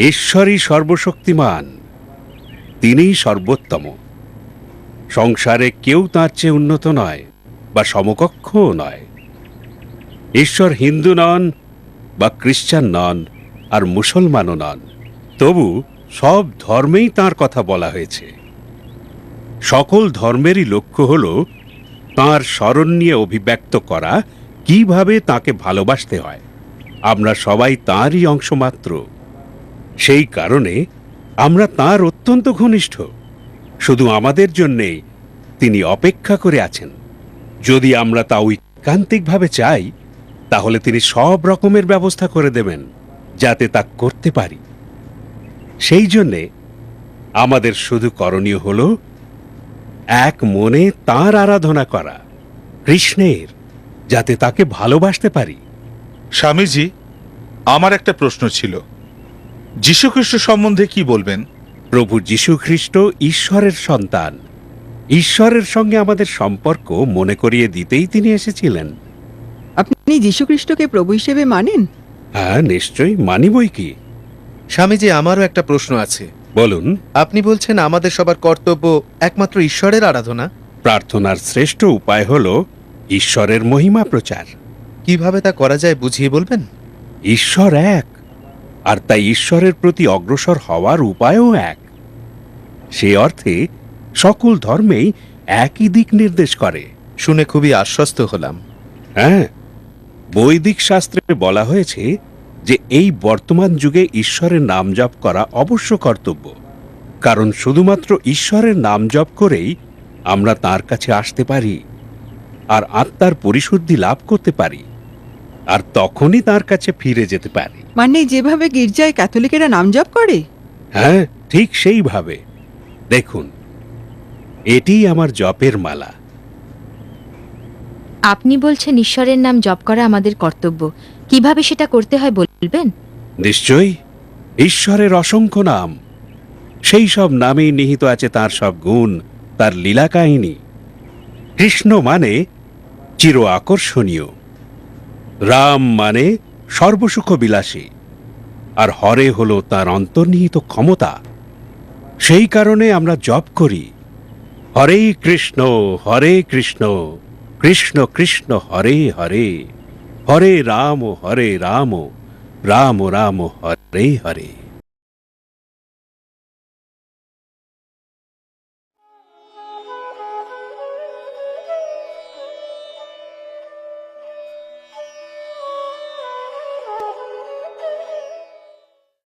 ঈশ্বরই সর্বশক্তিমান, তিনিই সর্বোত্তম। সংসারে কেউ তাঁর চেয়ে উন্নত নয় বা সমকক্ষও নয়। ঈশ্বর হিন্দু নন বা খ্রিস্টান নন আর মুসলমানও নন। তবু সব ধর্মেই তার কথা বলা হয়েছে। সকল ধর্মেরই লক্ষ্য হল তাঁর স্মরণ নিয়ে অভিব্যক্ত করা, কীভাবে তাকে ভালোবাসতে হয়। আমরা সবাই তাঁরই অংশমাত্র। মাত্র সেই কারণে আমরা তাঁর অত্যন্ত ঘনিষ্ঠ। শুধু আমাদের জন্যে তিনি অপেক্ষা করে আছেন। যদি আমরা তা ঐকান্তিকভাবে চাই, তাহলে তিনি সব রকমের ব্যবস্থা করে দেবেন, যাতে তা করতে পারি। সেই জন্যে আমাদের শুধু করণীয় হল এক মনে তাঁর আরাধনা করা, কৃষ্ণের, যাতে তাকে ভালোবাসতে পারি। স্বামীজি, আমার একটা প্রশ্ন ছিল। যীশুখ্রিস্ট সম্বন্ধে কি বলবেন? প্রভু যীশু খ্রিস্ট ঈশ্বরের সন্তান। ঈশ্বরের সঙ্গে আমাদের সম্পর্ক মনে করিয়ে দিতেই তিনি এসেছিলেন। আপনি যীশুখ্রিস্টকে প্রভু হিসেবে মানেন? হ্যাঁ নিশ্চয়ই মানিবই কি? স্বামীজি আমারও একটা প্রশ্ন আছে। বলুন। আপনি বলছেন আমাদের সবার কর্তব্য একমাত্র ঈশ্বরের আরাধনা? প্রার্থনার শ্রেষ্ঠ উপায় হল ঈশ্বরের মহিমা প্রচার। কীভাবে তা করা যায় বুঝিয়ে বলবেন? ঈশ্বর এক। আর তাই ঈশ্বরের প্রতি অগ্রসর হওয়ার উপায়ও এক। সে অর্থে সকল ধর্মেই একই দিক নির্দেশ করে। শুনে খুবই আশ্বস্ত হলাম। হ্যাঁ বৈদিক শাস্ত্রে বলা হয়েছে যে এই বর্তমান যুগে ঈশ্বরের নাম জপ করা অবশ্য কর্তব্য। কারণ শুধুমাত্র ঈশ্বরের নাম জপ করেই আমরা তার কাছে আসতে পারি আর আত্মার পরিশুদ্ধি লাভ করতে পারি। আর তখনই তার কাছে ফিরে যেতে পারি। মানে যেভাবে গির্জায় ক্যাথলিকেরা নাম জপ করে? হ্যাঁ ঠিক সেইভাবে। দেখুন এটিই আমার জপের মালা। আপনি বলছেন ঈশ্বরের নাম জপ করা আমাদের কর্তব্য। কীভাবে সেটা করতে হয় বলবেন? নিশ্চয়ই ঈশ্বরের অসংখ্য নাম। সেই সব নামেই নিহিত আছে তার সব গুণ তার লীলা কাহিনী কৃষ্ণ মানে চির আকর্ষণীয়। রাম মানে সর্বসুখ বিলাসী আর হরে হলো তার অন্তর্নিহিত ক্ষমতা। সেই কারণে আমরা জপ করি, হরে কৃষ্ণ হরে কৃষ্ণ কৃষ্ণ কৃষ্ণ, হরে হরে হরে রাম হরে রাম রাম রাম, হরে হরে।